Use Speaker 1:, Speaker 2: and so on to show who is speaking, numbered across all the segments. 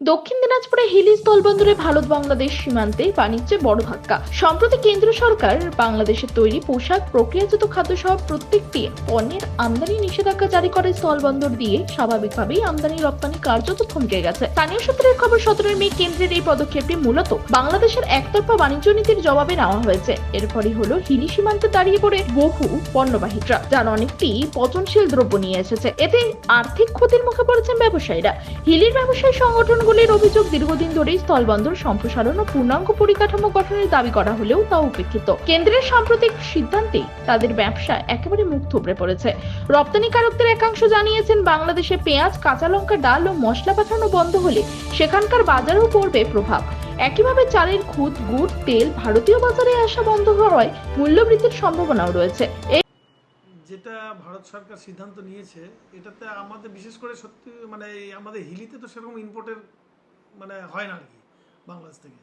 Speaker 1: দক্ষিণ দিনাজপুরে হিলি স্থলবন্দরে ভারত বাংলাদেশ সীমান্তে বাণিজ্যে বড় ধাক্কা। সম্প্রতি কেন্দ্র সরকার বাংলাদেশের তৈরি পোশাক প্রক্রিয়াজাত খাদ্য সহ প্রত্যেকটি পণ্যের আমদানি নিষেধাজ্ঞা জারি করে স্থলবন্দর দিয়ে স্বাভাবিকভাবেই আমদানি রপ্তানি কার্যত থমকে গেছে। স্থানীয় সূত্রের খবর, সতেরোই মে কেন্দ্রের এই পদক্ষেপটি মূলত বাংলাদেশের একতরফা বাণিজ্য নীতির জবাবে নেওয়া হয়েছে। এর ফলে হলো হিলি সীমান্তে দাঁড়িয়ে পড়ে বহু পণ্যবাহী ট্রাক যার অনেকটি পচনশীল দ্রব্য নিয়ে এসেছে। এতে আর্থিক ক্ষতির মুখে পড়েছেন ব্যবসায়ীরা। হিলির ব্যবসায়ী সংগঠনগুলির অভিযোগ দীর্ঘদিন ধরেই স্থলবন্দর, সম্প্রসারণ ও পূর্ণাঙ্গ পরিকাঠামো গঠনের দাবি করা হলেও তা উপেক্ষিত। কেন্দ্রের সাম্প্রতিক সিদ্ধান্তেই তাদের ব্যবসা একেবারে মুখ থুবড়ে পড়েছে। রপ্তানিকারকদের একাংশ জানিয়েছেন, বাংলাদেশে পেঁয়াজ, কাঁচা লঙ্কা, ডাল ও মশলা পাঠানো বন্ধ হলে সেখানকার বাজারেও পড়বে প্রভাব। একইভাবে চালের খুদ, গুড়, তেল ভারতীয় বাজারে আসা বন্ধ হওয়ায় মূল্যবৃদ্ধির সম্ভাবনাও রয়েছে।
Speaker 2: যেটা ভারত সরকার সিদ্ধান্ত নিয়েছে, এটাতে আমাদের বিশেষ করে সত্যি মানে আমাদের হিলিতে তো সেরকম ইম্পোর্টের মানে হয় না আর কি, বাংলাদেশ থেকে।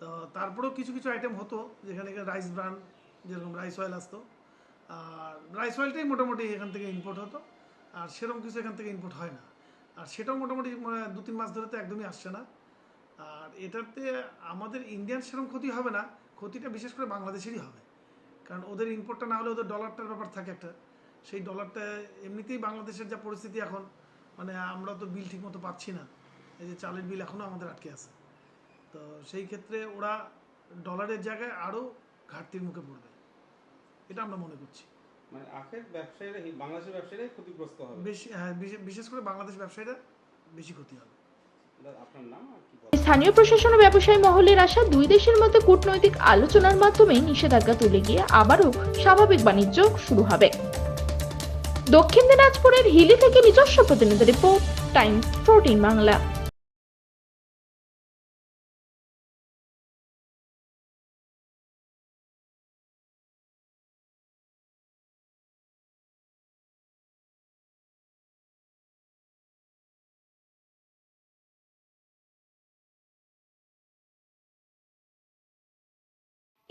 Speaker 2: তো তারপরেও কিছু কিছু আইটেম হতো, যেখানে রাইস ব্রান্ড যেরকম রাইস অয়েল আসতো। আর রাইস অয়েলটাই মোটামুটি এখান থেকে ইম্পোর্ট হতো, আর সেরকম কিছু এখান থেকে ইম্পোর্ট হয় না। আর সেটাও মোটামুটি মানে দু তিন মাস ধরে তো একদমই আসছে না। আর এটাতে আমাদের ইন্ডিয়ান সেরকম ক্ষতি হবে না, ক্ষতিটা বিশেষ করে বাংলাদেশেরই হবে। কারণ ওদের ইম্পোর্টটা না হলে ওদের ডলারটার ব্যাপার থাকে একটা। সেই ডলারটা এমনিতেই বাংলাদেশের যা পরিস্থিতি এখন মানে আমরা তো বিল ঠিকমতো পাচ্ছি না। এই যে চালের বিল এখনও আমাদের আটকে আছে। তো সেই ক্ষেত্রে ওরা ডলারের জায়গায় আরও ঘাটতির মুখে পড়বে। এটা আমরা মনে করছি।
Speaker 3: মানে আখের ব্যবসায়ীরা বাংলাদেশের ব্যবসায়ীরাই ক্ষতিগ্রস্ত হবে।
Speaker 2: বেশি হ্যাঁ বিশে- বিশেষ করে বাংলাদেশ ব্যবসায়ীরা বেশি ক্ষতি হবে।
Speaker 1: স্থানীয় প্রশাসন ও ব্যবসায়ী মহলের আশা, দুই দেশের মধ্যে কূটনৈতিক আলোচনার মাধ্যমে নিষেধাজ্ঞা তুলে গিয়ে আবারও স্বাভাবিক বাণিজ্য শুরু হবে। দক্ষিণ দিনাজপুরের হিলি থেকে নিজস্ব প্রতিনিধি রিপোর্ট, টাইমস ফোরটিন বাংলা।